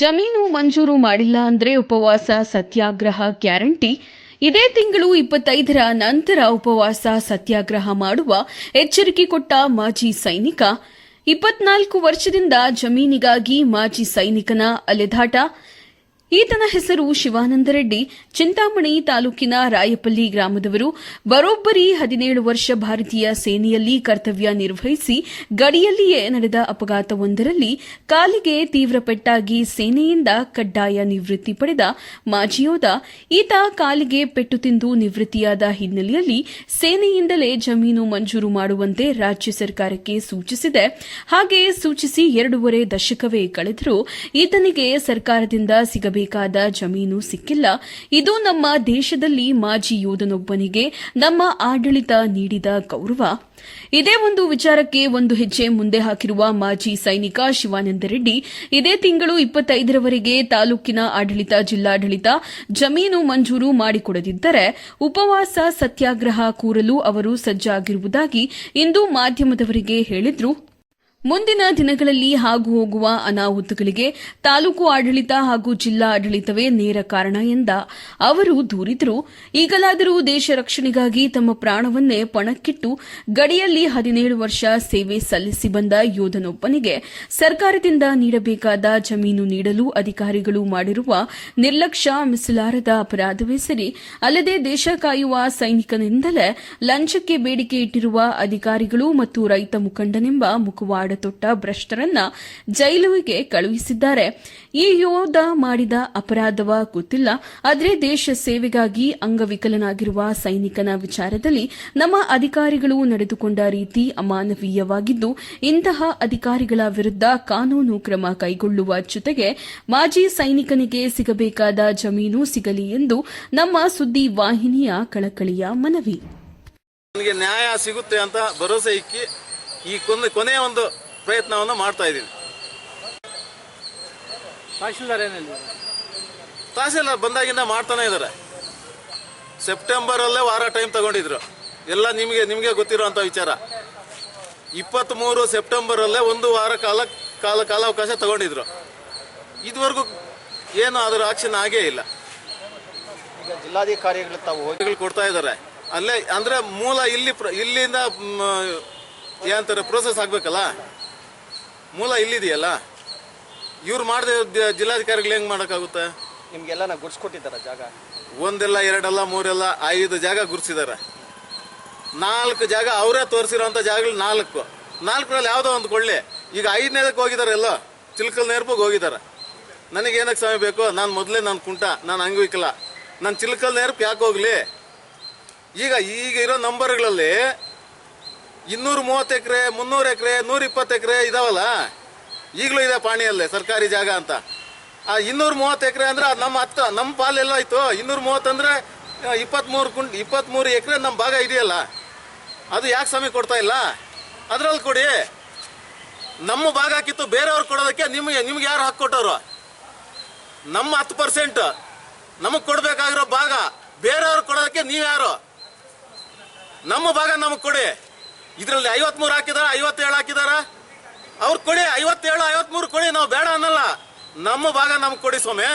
ಜಮೀನು ಮಂಜೂರು ಮಾಡಿಲ್ಲ ಅಂದ್ರೆ ಉಪವಾಸ ಸತ್ಯಾಗ್ರಹ ಗ್ಯಾರಂಟಿ. ಇದೇ ತಿಂಗಳು ಇಪ್ಪತ್ತೈದರ ನಂತರ ಉಪವಾಸ ಸತ್ಯಾಗ್ರಹ ಮಾಡುವ ಎಚ್ಚರಿಕೆ ಕೊಟ್ಟ ಮಾಜಿ ಸೈನಿಕ. ಇಪ್ಪತ್ನಾಲ್ಕು ವರ್ಷದಿಂದ ಜಮೀನಿಗಾಗಿ ಮಾಜಿ ಸೈನಿಕನ ಅಲೆದಾಟ. ಈತನ ಹೆಸರು ಶಿವಾನಂದ ರೆಡ್ಡಿ. ಚಿಂತಾಮಣಿ ತಾಲೂಕಿನ ರಾಯಪಲ್ಲಿ ಗ್ರಾಮದವರು ಬರೋಬ್ಬರಿ ಹದಿನೇಳು ವರ್ಷ ಭಾರತೀಯ ಸೇನೆಯಲ್ಲಿ ಕರ್ತವ್ಯ ನಿರ್ವಹಿಸಿ ಗಡಿಯಲ್ಲಿಯೇ ನಡೆದ ಅಪಘಾತವೊಂದರಲ್ಲಿ ಕಾಲಿಗೆ ತೀವ್ರ ಪೆಟ್ಟಾಗಿ ಸೇನೆಯಿಂದ ಕಡ್ಡಾಯ ನಿವೃತ್ತಿ ಪಡೆದ ಮಾಜಿ ಯೋಧ ಈತ ಕಾಲಿಗೆ ಪೆಟ್ಟು ತಿಂದು ನಿವೃತ್ತಿಯಾದ ಹಿನ್ನೆಲೆಯಲ್ಲಿ ಸೇನೆಯಿಂದಲೇ ಜಮೀನು ಮಂಜೂರು ಮಾಡುವಂತೆ ರಾಜ್ಯ ಸರ್ಕಾರಕ್ಕೆ ಸೂಚಿಸಿದೆ. ಹಾಗೆ ಸೂಚಿಸಿ ಎರಡೂವರೆ ದಶಕವೇ ಕಳೆದರೂ ಈತನಿಗೆ ಸರ್ಕಾರದಿಂದ ಸಿಗಬೇಕಾದ ಜಮೀನು ಸಿಕ್ಕಿಲ್ಲ. ಇದು ನಮ್ಮ ದೇಶದಲ್ಲಿ ಮಾಜಿ ಯೋಧನೊಬ್ಬನಿಗೆ ನಮ್ಮ ಆಡಳಿತ ನೀಡಿದ ಗೌರವ. ಇದೇ ಒಂದು ವಿಚಾರಕ್ಕೆ ಒಂದು ಹೆಜ್ಜೆ ಮುಂದೆ ಹಾಕಿರುವ ಮಾಜಿ ಸೈನಿಕ ಶಿವಾನಂದ ರೆಡ್ಡಿ, ಇದೇ ತಿಂಗಳು ಇಪ್ಪತ್ತೈದರವರೆಗೆ ತಾಲೂಕಿನ ಆಡಳಿತ ಜಿಲ್ಲಾಡಳಿತ ಜಮೀನು ಮಂಜೂರು ಮಾಡಿಕೊಡದಿದ್ದರೆ ಉಪವಾಸ ಸತ್ಯಾಗ್ರಹ ಕೂರಲು ಅವರು ಸಜ್ಜಾಗಿರುವುದಾಗಿ ಇಂದು ಮಾಧ್ಯಮದವರಿಗೆ ಹೇಳಿದ್ರು. ಮುಂದಿನ ದಿನಗಳಲ್ಲಿ ಹಾಗೂ ಹೋಗುವ ಅನಾಹುತಗಳಿಗೆ ತಾಲೂಕು ಆಡಳಿತ ಹಾಗೂ ಜಿಲ್ಲಾ ಆಡಳಿತವೇ ನೇರ ಕಾರಣ ಎಂದ ಅವರು ದೂರಿದರು. ಈಗಲಾದರೂ ದೇಶ ರಕ್ಷಣೆಗಾಗಿ ತಮ್ಮ ಪ್ರಾಣವನ್ನೇ ಪಣಕ್ಕಿಟ್ಟು ಗಡಿಯಲ್ಲಿ ಹದಿನೇಳು ವರ್ಷ ಸೇವೆ ಸಲ್ಲಿಸಿ ಬಂದ ಯೋಧನೊಬ್ಬನಿಗೆ ಸರ್ಕಾರದಿಂದ ನೀಡಬೇಕಾದ ಜಮೀನು ನೀಡಲು ಅಧಿಕಾರಿಗಳು ಮಾಡಿರುವ ನಿರ್ಲಕ್ಷ್ಯ ಮಿಸಲಾರದ ಅಪರಾಧವೇ ಸರಿ. ಅಲ್ಲದೆ ದೇಶ ಕಾಯುವ ಸೈನಿಕನಿಂದಲೇ ಲಂಚಕ್ಕೆ ಬೇಡಿಕೆ ಇಟ್ಟಿರುವ ಅಧಿಕಾರಿಗಳು ಮತ್ತು ರೈತ ಮುಖಂಡನೆಂಬ ಮುಖವಾಡ ತೊಟ್ಟ ಭ್ರಷ್ಟರನ್ನ ಜೈಲುವಿಗೆ ಕಳುಹಿಸಿದ್ದಾರೆ. ಈ ಯೋಧ ಮಾಡಿದ ಅಪರಾಧವ ಗೊತ್ತಿಲ್ಲ. ಆದರೆ ದೇಶ ಸೇವೆಗಾಗಿ ಅಂಗವಿಕಲನಾಗಿರುವ ಸೈನಿಕನ ವಿಚಾರದಲ್ಲಿ ನಮ್ಮ ಅಧಿಕಾರಿಗಳು ನಡೆದುಕೊಂಡ ರೀತಿ ಅಮಾನವೀಯವಾಗಿದ್ದು, ಇಂತಹ ಅಧಿಕಾರಿಗಳ ವಿರುದ್ಧ ಕಾನೂನು ಕ್ರಮ ಕೈಗೊಳ್ಳುವ ಜೊತೆಗೆ ಮಾಜಿ ಸೈನಿಕನಿಗೆ ಸಿಗಬೇಕಾದ ಜಮೀನು ಸಿಗಲಿ ಎಂದು ನಮ್ಮ ಸುದ್ದಿ ವಾಹಿನಿಯ ಕಳಕಳಿಯ ಮನವಿ. ನ್ಯಾಯ ಸಿಗುತ್ತೆ ಅಂತ ಭರವಸೆ ಇಕ್ಕಿ ಈ ಕೊನೆ ಕೊನೆಯ ಒಂದು ಪ್ರಯತ್ನವನ್ನು ಮಾಡ್ತಾ ಇದ್ದೀನಿ. ತಹಶೀಲ್ದಾರ್ ಏನಿಲ್ಲ? ತಹಸೀಲ್ದಾರ್ ಬಂದಾಗಿಂದ ಮಾಡ್ತಾನೆ ಇದ್ದಾರೆ. ಸೆಪ್ಟೆಂಬರಲ್ಲೇ ವಾರ ಟೈಮ್ ತಗೊಂಡಿದ್ರು. ಎಲ್ಲ ನಿಮಗೆ ನಿಮಗೆ ಗೊತ್ತಿರೋಂಥ ವಿಚಾರ. ಇಪ್ಪತ್ತ್ಮೂರು ಸೆಪ್ಟೆಂಬರಲ್ಲೇ ಒಂದು ವಾರ ಕಾಲ ಕಾಲ ಕಾಲಾವಕಾಶ ತಗೊಂಡಿದ್ರು. ಇದುವರೆಗೂ ಏನು ಅದರ ಆಕ್ಷನ್ ಆಗೇ ಇಲ್ಲ. ಈಗ ಜಿಲ್ಲಾಧಿಕಾರಿಗಳು ತಾವು ಹೋಗಿ ಕೊಡ್ತಾ ಇದ್ದಾರೆ. ಅಲ್ಲೇ ಅಂದ್ರೆ ಮೂಲ ಇಲ್ಲಿ ಪ್ರ- ಇಲ್ಲಿಂದ ಮ್, ಏನಂತಾರೆ ಪ್ರೋಸೆಸ್ ಆಗ್ಬೇಕಲ್ಲ? ಮೂಲ ಇಲ್ಲಿದೆಯಲ್ಲ? ಇವ್ರು ಮಾಡದೆ ಜಿಲ್ಲಾಧಿಕಾರಿಗಳು ಹೆಂಗೆ ಮಾಡೋಕ್ಕಾಗುತ್ತೆ? ನಿಮಗೆಲ್ಲ ಗುಡ್ಸ್ಕೊಟ್ಟಿದ್ದಾರ ಜಾಗ? ಒಂದೆಲ್ಲ ಎರಡಲ್ಲ ಮೂರೆಲ್ಲ ಐದು ಜಾಗ ಗುರ್ಸಿದ್ದಾರೆ ನಾಲ್ಕು ಜಾಗ ಅವರೇ ತೋರಿಸಿರೋಂಥ ಜಾಗಗಳು ನಾಲ್ಕು. ನಾಲ್ಕರಲ್ಲಿ ಯಾವುದೋ ಒಂದು ಕೊಳ್ಳಿ. ಈಗ ಐದನೇದಕ್ಕೆ ಹೋಗಿದ್ದಾರೆ ಎಲ್ಲ? ಚಿಲ್ಕಲ್ ನೇರ್ಪಗೆ ಹೋಗಿದ್ದಾರೆ. ನನಗೆ ಏನಕ್ಕೆ ಸಮಯ ಬೇಕು? ನಾನು ಮೊದಲೇ ನಾನು ಕುಂಟ ನಾನು ಅಂಗವಿಕಲ. ನಾನು ಚಿಲ್ಕಲ್ ನೇರ್ಪು ಯಾಕೆ ಹೋಗಲಿ? ಈಗ ಈಗ ಇರೋ ನಂಬರ್ಗಳಲ್ಲಿ ಇನ್ನೂರು ಮೂವತ್ತು ಎಕರೆ, ಮುನ್ನೂರು ಎಕರೆ ನೂರ ಇಪ್ಪತ್ತು ಎಕರೆ ಇದಾವಲ್ಲ? ಈಗಲೂ ಇದೆ ಪಾಣಿಯಲ್ಲೇ, ಸರ್ಕಾರಿ ಜಾಗ ಅಂತ. ಆ ಇನ್ನೂರ ಮೂವತ್ತು ಎಕರೆ ಅಂದ್ರೆ ಅದು ನಮ್ಮ ಹತ್ತು ನಮ್ಮ ಪಾಲೆಲ್ಲ ಆಯ್ತು. ಇನ್ನೂರ ಮೂವತ್ತು ಅಂದ್ರೆ ಇಪ್ಪತ್ತ್ಮೂರು ಕುಂಟ್ ಇಪ್ಪತ್ತ್ಮೂರು ಎಕರೆ ನಮ್ಮ ಭಾಗ ಇದೆಯಲ್ಲ? ಅದು ಯಾಕೆ ಸಮಯ ಕೊಡ್ತಾ ಇಲ್ಲ? ಅದ್ರಲ್ಲಿ ಕೊಡಿ. ನಮ್ಮ ಭಾಗ ಕಿತ್ತು ಬೇರೆಯವ್ರು ಕೊಡೋದಕ್ಕೆ ನಿಮಗೆ, ನಿಮ್ಗೆ ಯಾರು ಹಕ್ಕು ಕೊಟ್ಟವ್ರು? ನಮ್ಮ ಹತ್ತು ಪರ್ಸೆಂಟ್, ನಮಗೆ ಕೊಡಬೇಕಾಗಿರೋ ಭಾಗ ಬೇರೆಯವ್ರು ಕೊಡೋದಕ್ಕೆ ನೀವು ಯಾರು ನಮ್ಮ ಭಾಗ ನಮಗೆ ಕೊಡಿ. ಇದರಲ್ಲಿ ಐವತ್ಮೂರು ಹಾಕಿದಾರ, ಐವತ್ತೇಳು ಹಾಕಿದಾರ? ಅವ್ರು ಕೊಡಿ, ಐವತ್ತೇಳು, ಐವತ್ಮೂರು ಕೊಡಿ, ನಾವು ಬೇಡ ಅನ್ನಲ್ಲ. ನಮ್ಮ ಭಾಗ ನಮ್ಗೆ ಕೊಡಿ ಸ್ವಾಮಿ.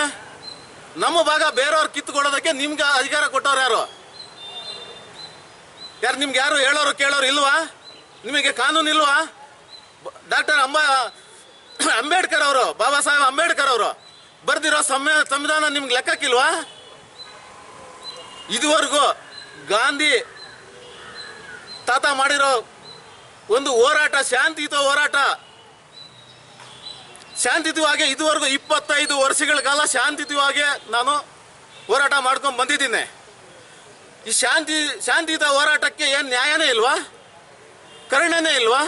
ನಮ್ಮ ಭಾಗ ಬೇರೆಯವ್ರು ಕಿತ್ತು ಕೊಡೋದಕ್ಕೆ ನಿಮ್ಗೆ ಅಧಿಕಾರ ಕೊಟ್ಟವ್ರು ಯಾರು? ಯಾರು ನಿಮ್ಗೆ ಯಾರು ಹೇಳೋರು, ಕೇಳೋರು ಇಲ್ವಾ? ನಿಮಗೆ ಕಾನೂನು ಇಲ್ವಾ? ಡಾಕ್ಟರ್ ಅಂಬ, ಅಂಬೇಡ್ಕರ್ ಅವರು, ಬಾಬಾ ಸಾಹೇಬ್ ಅಂಬೇಡ್ಕರ್ ಅವರು, ಬರ್ದಿರೋ ಸಂವಿಧಾನ ನಿಮ್ಗೆ ಲೆಕ್ಕಕ್ಕಿಲ್ವಾ? ಇದುವರೆಗೂ ಗಾಂಧಿ ತಾತ ಮಾಡಿರೋ ಒಂದು ಹೋರಾಟ, ಶಾಂತಿಯುತ ಹೋರಾಟ. ಶಾಂತಿಯುತವಾಗಿ ಇದುವರೆಗೂ ಇಪ್ಪತ್ತೈದು ವರ್ಷಗಳ ಕಾಲ ಶಾಂತಿಯುತವಾಗಿ ನಾನು ಹೋರಾಟ ಮಾಡ್ಕೊಂಡು ಬಂದಿದ್ದೀನಿ. ಈ ಶಾಂತಿ, ಶಾಂತಿಯುತ ಹೋರಾಟಕ್ಕೆ ಏನು ನ್ಯಾಯನೇ ಇಲ್ವಾ? ಕರುಣೆನೇ ಇಲ್ವಾ?